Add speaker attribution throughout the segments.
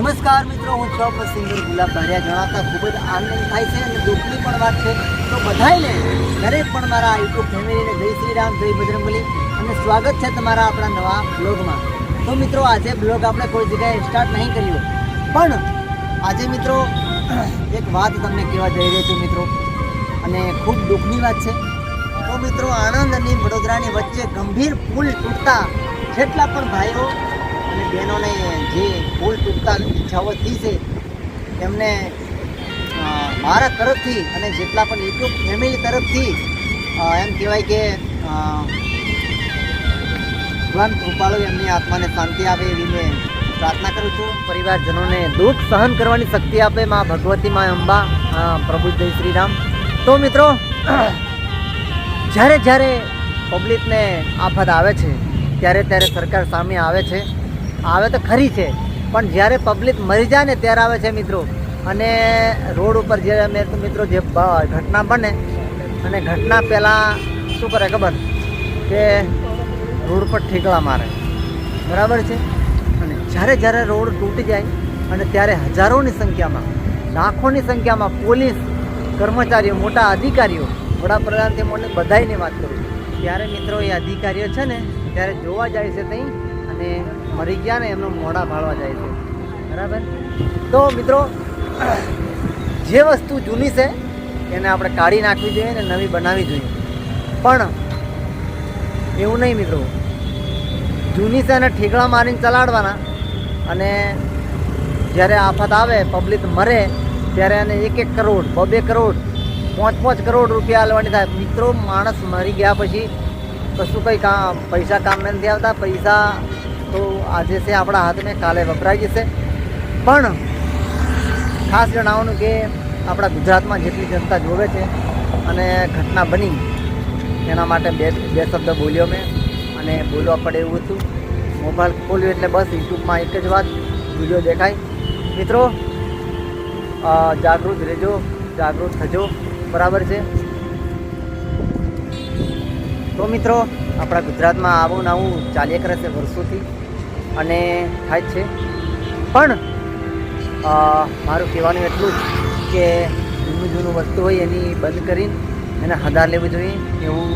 Speaker 1: નમસ્કાર મિત્રો, હું ચોપ સિંગર ગુલાબ બારિયા જણાતા ખૂબ જ આનંદ થાય છે અને દુઃખની પણ વાત છે. તો બધાયને, દરેક પણ મારા યુટ્યુબ ફેમિલીને જય શ્રી રામ, જય બજરંગલી અને સ્વાગત છે તમારા આપણા નવા બ્લોગમાં. તો મિત્રો, આજે બ્લોગ આપણે કોઈ જગ્યાએ સ્ટાર્ટ નહીં કર્યો પણ આજે મિત્રો, એક વાત તમને કહેવા જઈ રહ્યો છું મિત્રો, અને ખૂબ દુઃખની વાત છે. તો મિત્રો, આણંદ અને વડોદરાની વચ્ચે ગંભીર પુલ તૂટતા જેટલા પણ ભાઈઓ અને બહેનોને જે ભૂલ તૂટતા ઈચ્છાઓ થઈ છે, એમને મારા તરફથી અને જેટલા પણ યુટ્યુબ ફેમિલી તરફથી એમ કહેવાય કે ભગવાન કૃપાળુ એમની આત્માને શાંતિ આપે એવી મેં પ્રાર્થના કરું છું. પરિવારજનોને દુઃખ સહન કરવાની શક્તિ આપે મા ભગવતી મા અંબા પ્રભુ જય શ્રી રામ તો મિત્રો, જ્યારે જ્યારે પબ્લિકને આફત આવે છે, ત્યારે ત્યારે સરકાર સામે આવે છે. આવે તો ખરી છે. પણ જ્યારે પબ્લિક મરી જાય ને ત્યારે આવે છે મિત્રો. અને રોડ ઉપર જે મિત્રો જે ઘટના બને, અને ઘટના પહેલાં શું કરે ખબર? કે રોડ પર ઠેકડા મારે. બરાબર છે? અને જ્યારે જ્યારે રોડ તૂટી જાય, અને ત્યારે હજારોની સંખ્યામાં, લાખોની સંખ્યામાં પોલીસ, કર્મચારીઓ, મોટા અધિકારીઓ વડાપ્રધાનથી મને બધાની વાત કરું ત્યારે મિત્રો એ અધિકારીઓ છે ને, ત્યારે જોવા જાય છે ત્યાં મરી ગયા ને એમનો મોઢા ભાળવા જાય છે. બરાબર? તો મિત્રો, જે વસ્તુ જૂની છે, એને આપણે કાઢી નાખવી જોઈએ ને નવી બનાવવી જોઈએ. પણ, એવું નહીં મિત્રો. જૂની છે એને ઠેકડા મારીને ચલાડવાના. અને જ્યારે આફત આવે પબ્લિક મરે, ત્યારે એને એક એક કરોડ બે બે કરોડ પાંચ પાંચ કરોડ રૂપિયા લેવાની થાય. મિત્રો, માણસ મરી ગયા પછી કશું કંઈ કામ, પૈસા કામ નથી આવતા. પૈસા તો આજે છે આપણા હાથને કાલે વપરાઈ જશે. પણ ખાસ જણાવવાનું કે આપણા ગુજરાતમાં જેટલી જનતા જોવે છે અને ઘટના બની, એના માટે બે બે શબ્દ બોલ્યો મેં અને બોલવા પડે એવું હતું. મોબાઈલ ખોલ્યું એટલે બસ યુટ્યુબમાં એક જ વાત, વીડિયો દેખાય. મિત્રો જાગૃત રહેજો, જાગૃત થજો, બરાબર છે? તો મિત્રો, આપણા ગુજરાતમાં આવું નવું ચાલ્યા કરે છે વર્ષોથી. અને થાય છે. પણ મારું કહેવાનું એટલું જ કે જૂનું જૂનું વસ્તુ હોય એની બંધ કરીને એને હદાર લેવું જોઈએ એવું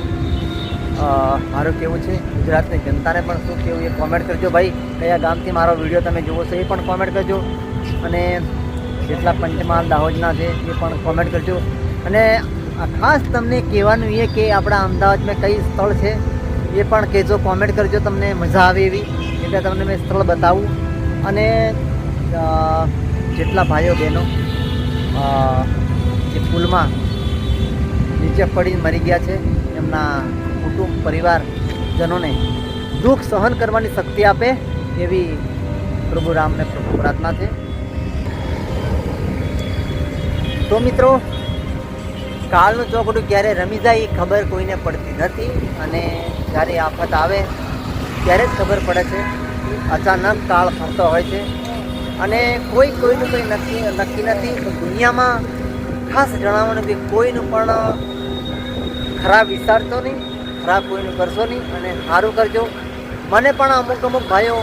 Speaker 1: મારું કેવું છે. ગુજરાતની જનતાને પણ શું કેવું એ કોમેન્ટ કરજો ભાઈ. કયા ગામથી મારો વીડિયો તમે જુઓ છો એ પણ કોમેન્ટ કરજો. અને જેટલા પંચમહાલ, દાહોદના છે એ પણ કોમેન્ટ કરજો. અને ખાસ તમને કહેવાનું એ કે આપણા અમદાવાદમાં કઈ સ્થળ છે એ પણ કહેજો કોમેન્ટ કરજો, તમને મજા આવે એવી. એટલે તમને મેં સ્થળ બતાવું અને જેટલા ભાઈઓ બહેનો જે પુલમાં નીચે પડીને મરી ગયા છે, એમના કુટુંબ, પરિવારજનોને દુઃખ સહન કરવાની શક્તિ આપે એવી પ્રભુ રામને પ્રભુ પ્રાર્થના છે. તો મિત્રો કાળનું ચોકડું ક્યારે રમી જાય એ ખબર કોઈને પડતી નથી અને જ્યારે આફત આવે ત્યારે જ ખબર પડે છે. અચાનક કાળ ફરતો હોય છે. અને કોઈ કોઈનું કંઈ નક્કી નક્કી નથી. દુનિયામાં ખાસ જણાવવાનું કે કોઈનું પણ ખરાબ વિચારતો નહીં, ખરાબ કોઈનું કરશો નહીં અને સારું કરજો. મને પણ અમુક અમુક ભાઈઓ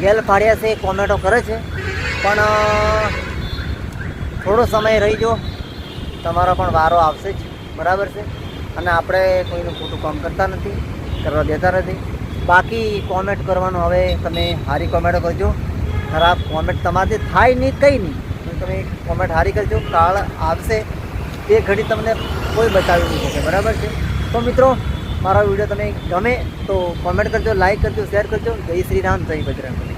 Speaker 1: ગેલ પાડ્યા છે, કોમેન્ટો કરે છે. પણ થોડો સમય રહીજો. તમારો પણ વારો આવશે જ. બરાબર છે? અને આપણે કોઈનું ખોટું કામ કરતા નથી, કરવા દેતા નથી. બાકી કોમેન્ટ કરવાનું હવે તમે સારી કોમેન્ટ કરજો. ખરાબ કોમેન્ટ તમારાથી થાય નહીં, કંઈ નહીં. તમે કોમેન્ટ સારી કરજો. કાળ આવશે. તે ઘડી તમને કોઈ બતાવી નહીં શકે. બરાબર છે? તો મિત્રો, મારો વીડિયો તમે ગમે તો કોમેન્ટ કરજો લાઈક કરજો શેર કરજો. જય શ્રી રામ, જય બજરંગ